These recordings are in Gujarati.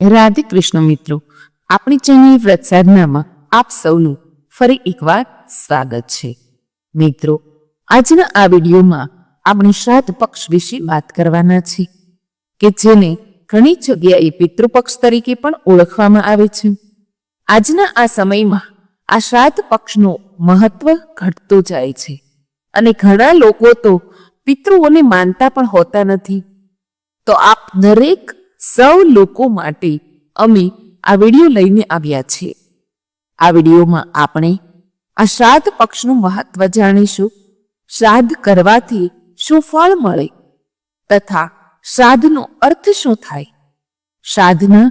રાધે કૃષ્ણ મિત્રો, આપણી ચેનલ વ્રત સાધનામાં આપ સૌનું ફરી એકવાર સ્વાગત છે. મિત્રો, આજના આ વિડીયોમાં આપણે શ્રાદ્ધ પક્ષ વિશે વાત કરવાના છે, કે જેને ઘણી જગ્યાએ પિતૃપક્ષ તરીકે પણ ઓળખવામાં આવે છે. આજના આ સમયમાં આ શ્રાદ્ધ પક્ષનું મહત્વ ઘટતું જાય છે અને ઘણા લોકો તો પિતૃઓને માનતા પણ હોતા નથી. તો આપ દરેક સૌ લોકો માટે અમે આ વીડિયો લઈને આવ્યા છીએ આ વિડીયોમાં આપણે આ શ્રાદ્ધ પક્ષનું મહત્વ જાણીશું. શ્રાદ્ધ કરવાથી શું ફળ મળે તથા શ્રાદ્ધનો અર્થ શું થાય? શ્રાદ્ધના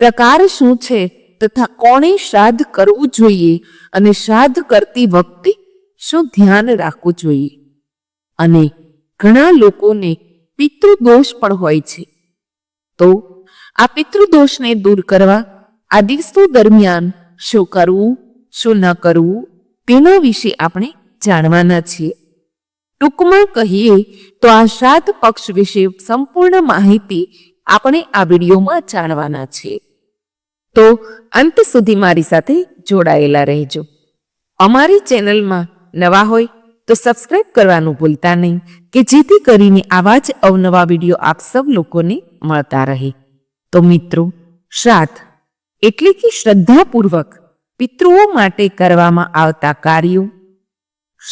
પ્રકાર શું છે તથા કોણે શ્રાદ્ધ કરવું જોઈએ અને શ્રાદ્ધ કરતી વખતે શું ધ્યાન રાખવું જોઈએ? અને ઘણા લોકોને પિતૃદોષ પણ હોય છે. તો આ પિતૃદોષને દૂર કરવા આ દિવસો દરમિયાન શું કરવું, શું ન કરવું, તેના વિશે આપણે જાણવાના છીએ. ટૂંકમાં કહીએ તો આ શ્રાદ્ધ પક્ષ વિશે સંપૂર્ણ માહિતી આપણે આ વિડીયોમાં જાણવાના છીએ. તો અંત સુધી મારી સાથે જોડાયેલા રહેજો. અમારી ચેનલમાં નવા હોય તો સબસ્ક્રાઇબ કરવાનું ભૂલતા નહીં કે જેથી કરીને આવા જ અવનવા વીડિયો આપ સૌ લોકોને મળતા રહે. તો મિત્રો, શ્રાદ્ધ એટલે કે શ્રદ્ધાપૂર્વક પિતૃઓ માટે કરવામાં આવતા કાર્યો.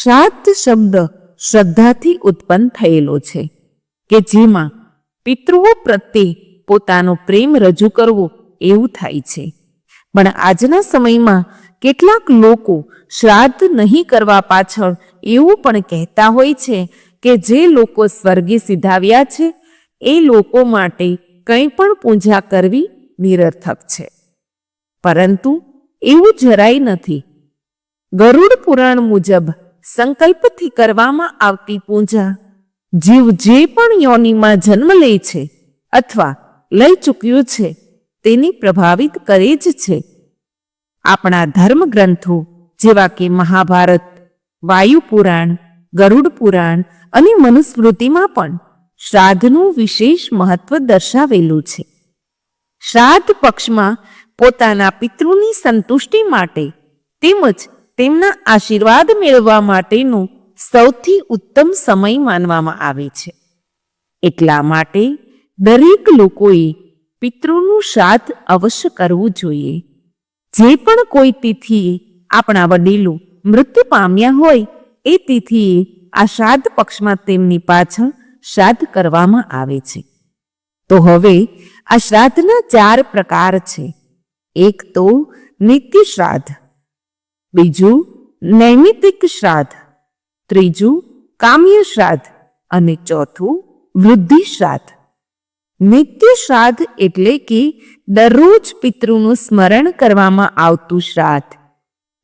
શ્રાદ્ધ શબ્દ શ્રદ્ધાથી ઉત્પન્ન થયેલો છે કે જેમાં પિતૃઓ પ્રત્યે પોતાનો પ્રેમ રજૂ કરવો એવું થાય છે. પણ આજના સમયમાં કેટલાક લોકો શ્રાદ્ધ નહીં કરવા પાછળ એવું પણ કહેતા હોય છે કે જે લોકો સ્વર્ગે સિધાવ્યા છે એ લોકો માટે કંઈ પણ પૂજા કરવી નિરર્થક છે. પરંતુ એવું જરાય નથી. ગરુડ પુરાણ મુજબ સંકલ્પથી કરવામાં આવતી પૂજા જીવ જે પણ યોનિમાં જન્મ લે છે અથવા લઈ ચૂક્યું છે તેને પ્રભાવિત કરે જ છે. આપણા ધર્મ ગ્રંથો જેવા કે મહાભારત વાયુ પુરાણ ગરુડ પુરાણ અને મનુસ્મૃતિમાં પણ શ્રાદ્ધનું વિશેષ મહત્વ દર્શાવેલું છે. શ્રાદ્ધ પક્ષમાં પોતાના પિતૃની સંતુષ્ટિ માટે તેમજ તેમના આશીર્વાદ મેળવવા માટેનો સૌથી ઉત્તમ સમય માનવામાં આવે છે. એટલા માટે દરેક લોકોએ પિતૃનું શ્રાદ્ધ અવશ્ય કરવું જોઈએ. જે પણ કોઈ તિથિએ આપણા વડીલો મૃત્યુ પામ્યા હોય એ તિથિએ આ શ્રાદ્ધ પક્ષમાં તેમની પાછળ શ્રાદ્ધ કરવામાં આવે છે. તો હવે આ શ્રાદ્ધના ચાર પ્રકાર છે. એક તો નિત્ય શ્રાદ્ધ, બીજું નૈમિતિક શ્રાદ્ધ, ત્રીજું કામ્ય શ્રાદ્ધ અને ચોથું વૃદ્ધિ શ્રાદ્ધ. નિત્ય શ્રાદ્ધ એટલે કે દરરોજ પિતૃનું સ્મરણ કરવામાં આવતું શ્રાદ્ધ.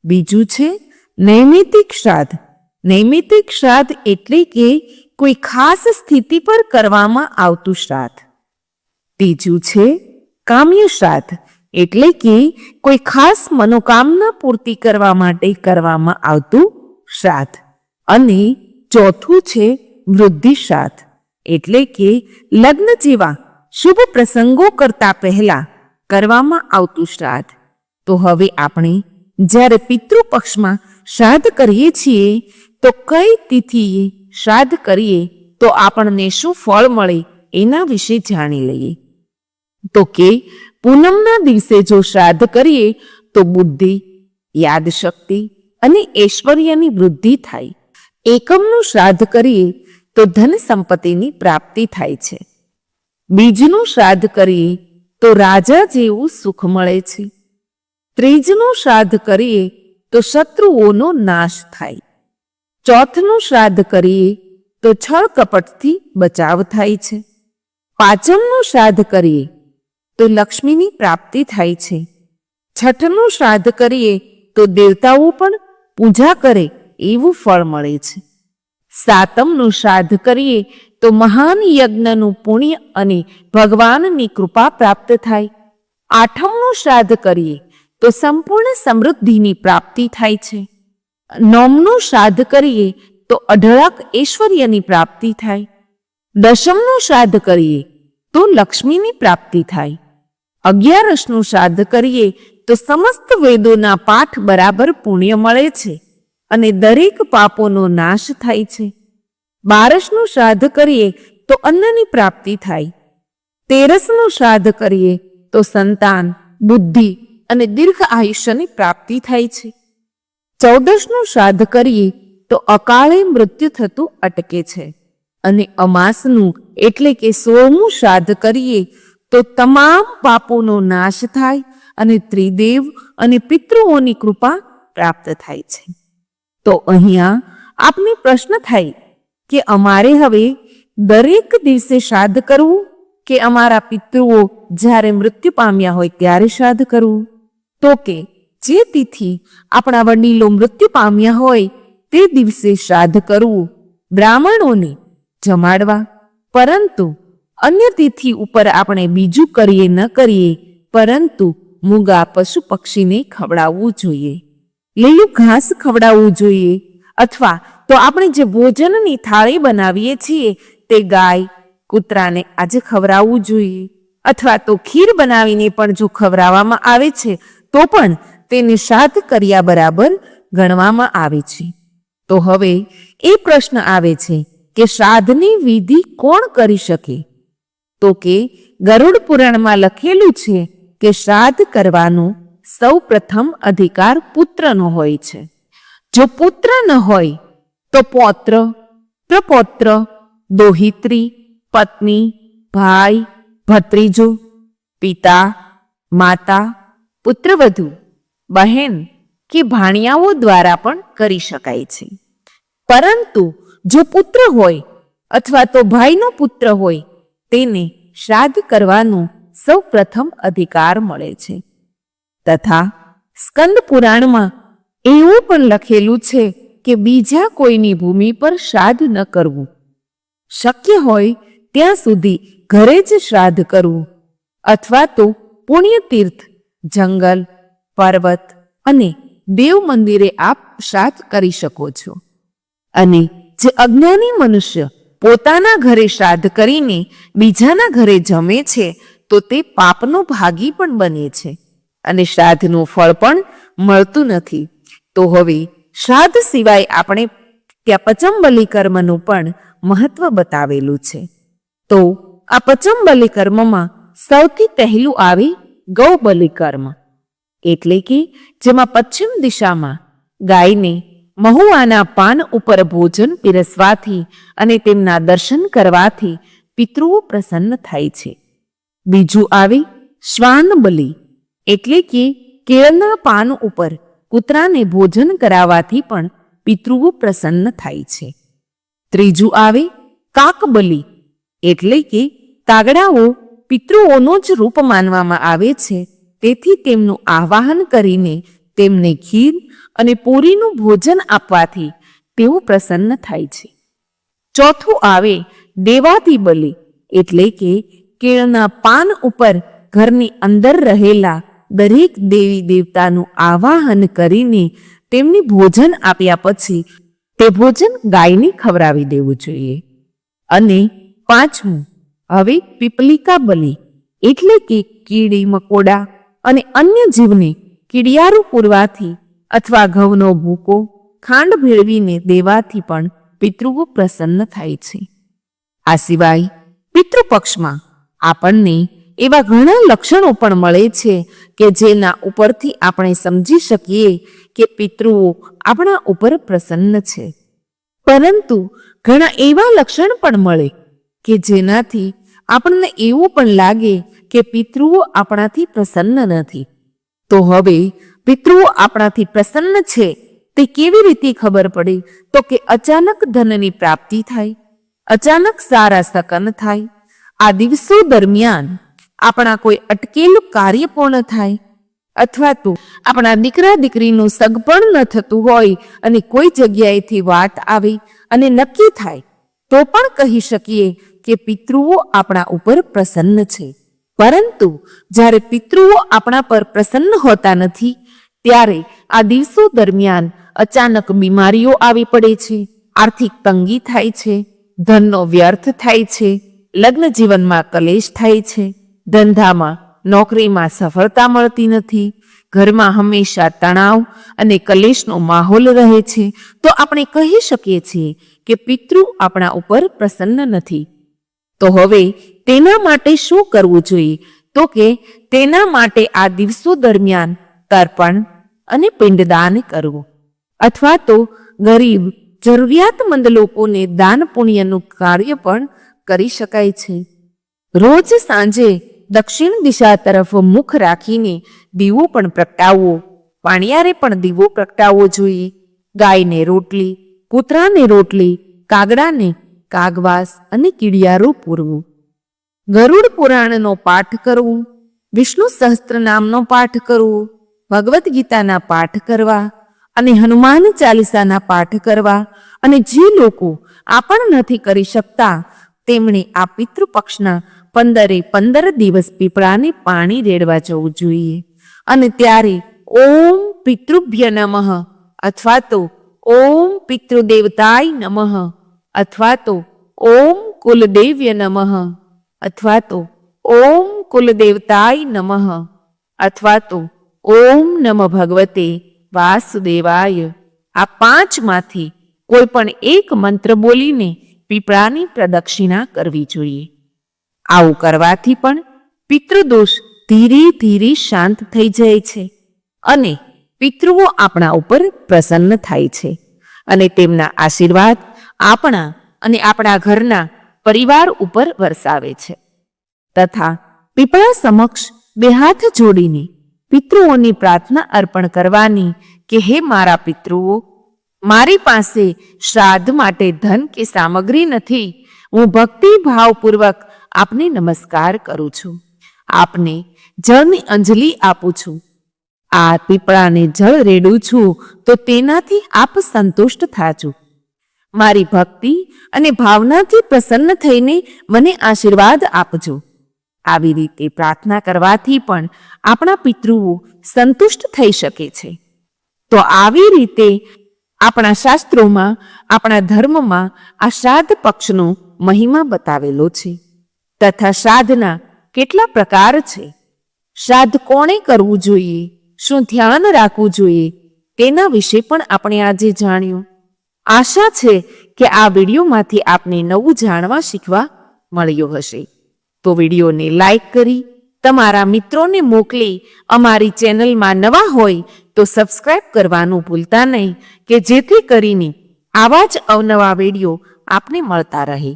બીજું છે નૈમિતિક શ્રાદ્ધ. નૈમિતિક શ્રાદ્ધ એટલે કે કોઈ ખાસ સ્થિતિ પર કરવામાં આવતું શ્રાદ્ધ. ત્રીજું છે કામ્ય શ્રાદ્ધ, એટલે કે કોઈ ખાસ મનોકામના પૂર્તિ કરવા માટે કરવામાં આવતું શ્રાદ્ધ. અને ચોથું છે વૃદ્ધિ શ્રાદ્ધ, એટલે કે લગ્ન જેવા શુભ પ્રસંગો કરતા પહેલા કરવામાં આવતું શ્રાદ્ધ. તો હવે આપણે જ્યારે પિતૃપક્ષમાં શ્રાદ્ધ કરીએ છીએ, તો કઈ તિથિએ શ્રાદ્ધ કરીએ તો આપણને શું ફળ મળે એના વિશે જાણી લઈએ. તો કે, પૂનમના દિવસે જો શ્રાદ્ધ કરીએ તો બુદ્ધિ, યાદશક્તિ અને ઐશ્વર્યની વૃદ્ધિ થાય. એકમનું શ્રાદ્ધ કરીએ તો ધન સંપત્તિની પ્રાપ્તિ થાય છે. બીજનું શ્રાદ્ધ કરીએ તો રાજા જેવું સુખ મળે છે. ત્રીજનું શ્રાદ્ધ કરીએ તો શત્રુઓનો નાશ થાય. ચોથનું શ્રાદ્ધ કરીએ તો છળ કપટથી બચાવ થાય છે. પાંચમનું શ્રાદ્ધ કરીએ તો લક્ષ્મીની પ્રાપ્તિ થાય છે. છઠનું શ્રાદ્ધ કરીએ તો દેવતાઓ પણ પૂજા કરે એવું ફળ મળે છે. સાતમનું શ્રાદ્ધ કરીએ તો મહાન યજ્ઞનું પુણ્ય અને ભગવાનની કૃપા પ્રાપ્ત થાય. આઠમનું શ્રાદ્ધ કરીએ તો સંપૂર્ણ સમૃદ્ધિની પ્રાપ્તિ થાય છે. નોમનું શ્રાદ્ધ કરીએ તો અઢળક ઐશ્વર્યની પ્રાપ્તિ થાય. દશમનું શ્રાદ્ધ કરીએ તો લક્ષ્મીની પ્રાપ્તિ થાય. અગિયારસનું શ્રાદ્ધ કરીએ તો સમસ્ત વેદોના પાઠ બરાબર પુણ્ય મળે છે અને દરેક પાપોનો નાશ થાય છે. બારસનું શ્રાદ્ધ કરીએ તો અન્નની પ્રાપ્તિ થાય. તેરસનું શ્રાદ્ધ કરીએ તો સંતાન, બુદ્ધિ અને દીર્ઘ આયુષ્યની પ્રાપ્તિ થાય છે. ચૌદસનું શ્રાદ્ધ કરીએ તો અકાળે મૃત્યુ થતું અટકે છે. અને અમાસનું એટલે કે સોળમું શ્રાદ્ધ કરીએ તો તમામ પાપોનો નાશ થાય અને ત્રિદેવ અને પિતૃઓની કૃપા પ્રાપ્ત થાય છે. તો અહીંયા આપને પ્રશ્ન થાય કે અમારે હવે દરેક દિવસે શ્રાદ્ધ કરવું કે અમારા પિતૃઓ જ્યારે મૃત્યુ પામ્યા હોય ત્યારે શ્રાદ્ધ કરવું? તો કે જે તિથિ આપણા વડીલો મૃત્યુ પામ્યા હોય તે દિવસે શ્રાદ્ધ કરવું, બ્રાહ્મણોને જમાડવા. પરંતુ અન્ય તિથિ ઉપર આપણે બીજું કરીએ ન કરીએ, પરંતુ મૂગા પશુ પક્ષીને ખવડાવવું જોઈએ. લીલું ઘાસ ખવડાવવું જોઈએ અથવા તો આપણે જે ભોજનની થાળી બનાવીએ છીએ તે ગાય કૂતરાને આજે ખવડાવવું જોઈએ. અથવા તો ખીર બનાવીને પણ જો ખવડાવવામાં આવે છે, તો પણ તેને નિષાદ કર્યા બરાબર ગણવામાં આવે છે. તો હવે એ પ્રશ્ન આવે છે કે શ્રાદ્ધની વિધિ કોણ કરી શકે? તો કે ગરુડ પુરાણમાં લખેલું છે કે શ્રાદ્ધ કરવાનો સૌ પ્રથમ અધિકાર પુત્રનો હોય છે. જો પુત્ર ન હોય, તો પૌત્ર, પ્રપૌત્ર, દોહિત્રી, પત્ની, ભાઈ, ભત્રીજો, પિતા, માતા, પુત્રવધુ બહેન, કે ભાણિયાઓ દ્વારા પણ કરી શકાય છે. પરંતુ જો પુત્ર હોય અથવા તો ભાઈનો પુત્ર હોય, તેને શ્રાદ્ધ કરવાનો સૌ પ્રથમ અધિકાર મળે છે. તથા સ્કંદ પુરાણમાં એવું પણ લખેલું છે કે બીજા કોઈની ભૂમિ પર શ્રાદ્ધ ન કરવું. શક્ય હોય ત્યાં સુધી ઘરે જ શ્રાદ્ધ કરવું અથવા તો પુણ્યતીર્થ, જંગલ પર્વત અને દેવ મંદિરે આપ શ્રાદ્ધ કરી શકો છો. અને જે અજ્ઞાની મનુષ્ય પોતાના ઘરે શ્રાદ્ધ કરીને બીજાના ઘરે જમે છે, તો તે પાપનો ભાગી પણ બને છે. અને શ્રાદ્ધનું ફળ પણ મળતું નથી. તો હવે શ્રાદ્ધ સિવાય આપણે ત્યાં પચમબલી કર્મનું પણ મહત્વ બતાવેલું છે. તો આ પચંબલી કર્મમાં સૌથી પહેલું આવે ગૌબલી કર્મ. એટલે કે જેમાં પશ્ચિમ દિશામાં ગાયને મહુઆના પાન ઉપર ભોજન પીરસવાથી અને તેમના દર્શન કરવાથી પિતૃઓ પ્રસન્ન થાય છે. બીજું આવે શ્વાન બલિ એટલે કે કેળના પાન ઉપર કૂતરાને ભોજન કરાવવાથી પણ પિતૃઓ પ્રસન્ન થાય છે. ત્રીજું આવે કાકબલી, એટલે કે કાગડાઓ પિતૃઓનો જ રૂપ માનવામાં આવે છે. તેથી તેમનું આવાહન કરીને તેમને ખીર અને પૂરીનું ભોજન આપવાથી તેઓ પ્રસન્ન થાય છે. ચોથું આવે દેવાતી બલિ, એટલે કે કેળના પાન ઉપર ઘરની અંદર રહેલા દરેક દેવી દેવતાનું આવાહન કરીને તેમને ભોજન આપ્યા પછી તે ભોજન ગાયને ખવડાવી દેવું જોઈએ. અને પાંચમું, હવે પીપલિકા બલિ, એટલે કે કીડી મકોડા અને અન્ય જીવને કીડિયારું પૂરવાથી અથવા ઘઉંનો ભૂકો ખાંડ ભેળવીને દેવાથી પણ પિતૃઓ પ્રસન્ન થાય છે. આ સિવાય પિતૃપક્ષમાં આપણને એવા ઘણા લક્ષણો પણ મળે છે કે જેના ઉપરથી આપણે સમજી શકીએ કે પિતૃઓ આપણા ઉપર પ્રસન્ન છે. પરંતુ ઘણા એવા લક્ષણ પણ મળે કે જેનાથી આપણને એવું પણ લાગે કે પિતૃઓ આપણાથી પ્રસન્ન નથી. તો હવે પિતૃઓ આપણાથી પ્રસન્ન છે, તે કેવી રીતે ખબર પડે? તો કે અચાનક ધનની પ્રાપ્તિ થાય, અચાનક સારા સકન થાય. આ દિવસો દરમિયાન આપણા કોઈ અટકેલું કાર્ય પૂર્ણ થાય. અથવા તો આપણા દીકરા દીકરીનું સગપણ ન થતું હોય અને કોઈ જગ્યાએથી વાત આવે અને નક્કી થાય, તો પણ કહી શકીએ કે પિતૃઓ આપણા ઉપર પ્રસન્ન છે. પરંતુ જ્યારે પિતૃઓ આપણા પર પ્રસન્ન હોતા નથી, ત્યારે આ દિવસો દરમિયાન અચાનક બીમારીઓ આવી પડે છે, આર્થિક તંગી થાય છે, ધનનો વ્યર્થ થાય છે, લગ્ન જીવનમાં કલેશ થાય છે, ધંધામાં, નોકરીમાં સફળતા મળતી નથી, ઘરમાં હંમેશા તણાવ અને કલેશનો માહોલ રહે છે, તો આપણે કહી શકીએ છીએ કે પિતૃ આપણા ઉપર પ્રસન્ન નથી. તો હવે તેના માટે શું કરવું જોઈએ? તો કે તેના માટે આ દિવસો દરમિયાન તર્પણ અને પિંડદાન કરવું. અથવા તો ગરીબ, જરૂરિયાતમંદ લોકોને દાન પુણ્યનું કાર્ય પણ કરી શકાય છે. રોજ સાંજે દક્ષિણ દિશા તરફ મુખ રાખીને દીવો પણ પ્રગટાવવો. પાણિયારે પણ દીવો પ્રગટાવવો જોઈએ. ગાયને રોટલી, કૂતરાને રોટલી, કાગડાને કાગવાસ અને કીડિયારું પૂરવું. ગરુડ પુરાણનો પાઠ કરવું, વિષ્ણુ સહસ્ત્રનામનો પાઠ કરવું, ભગવદ્ ગીતાના પાઠ કરવા અને હનુમાન ચાલીસાના પાઠ કરવા અને જે લોકો આ પણ નથી કરી શકતા, તેમણે આ પિતૃપક્ષના પંદરે પંદર દિવસ પીપળાને પાણી રેડવા જવું જોઈએ. અને ત્યારે ઓમ પિતૃભ્ય નમઃ અથવા તો ઓમ પિતૃદેવતાય નમઃ. અથવા તો ઓમ કુલદેવ્ય નમઃ, અથવા તો ઓમ કુલદેવતાય નમઃ, અથવા તો ઓમ નમ ભગવતે વાસુદેવાય. આ પાંચમાંથી કોઈ પણ એક મંત્ર બોલીને પીપળાની પ્રદક્ષિણા કરવી જોઈએ. આવું કરવાથી પણ પિતૃદોષ ધીરે ધીરે શાંત થઈ જાય છે અને પિતૃઓ આપણા ઉપર પ્રસન્ન થાય છે અને તેમના આશીર્વાદ આપણા અને આપણા ઘરના પરિવાર ઉપર વરસાવે છે. તથા પીપળા સમક્ષ બે હાથ જોડીને પિતૃઓની પ્રાર્થના અર્પણ કરવાની કે, હે મારા પિતૃઓ, મારી પાસે શ્રાદ્ધ માટે ધન કે સામગ્રી નથી. હું ભક્તિ ભાવપૂર્વક આપને નમસ્કાર કરું છું. આપને જળની અંજલિ આપું છું. આ પીપળાને જળ રેડું છું તો તેનાથી આપ સંતુષ્ટ થાજો. મારી ભક્તિ અને ભાવનાથી પ્રસન્ન થઈને મને આશીર્વાદ આપજો. આવી રીતે પ્રાર્થના કરવાથી પણ આપણા પિતૃઓ સંતુષ્ટ થઈ શકે છે. તો આવી રીતે આપણા શાસ્ત્રોમાં, આપણા ધર્મમાં આ શ્રાદ્ધ પક્ષનો મહિમા બતાવેલો છે. તથા શ્રાદ્ધના કેટલા પ્રકાર છે. શ્રાદ્ધ કોણે કરવું જોઈએ? શું ધ્યાન રાખવું જોઈએ? તેના વિશે પણ આપણે આજે જાણ્યું. આશા છે કે આ વિડીયોમાંથી આપને નવું જાણવા શીખવા મળ્યું હશે. તો વિડીયોને લાઈક કરી, તમારા મિત્રોને મોકલી, અમારી ચેનલમાં નવા હોય તો સબસ્ક્રાઇબ કરવાનું ભૂલતા નહીં કે જેથી કરીને આવા જ અવનવા વીડિયો આપને મળતા રહે.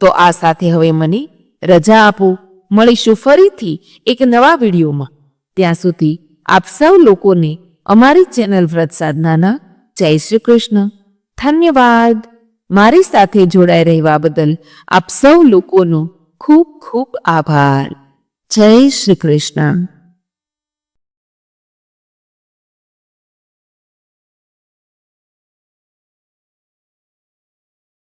તો આ સાથે હવે મને રજા આપો. મળીશું ફરીથી એક નવા વિડીયોમાં. ત્યાં સુધી આપ સૌ લોકોને અમારી ચેનલ વ્રત સાધનાના જય શ્રી કૃષ્ણ. ધન્યવાદ. મારી સાથે જોડાઈ રહેવા બદલ આપ સૌ લોકોનો ખૂબ ખૂબ આભાર. જય શ્રી કૃષ્ણ.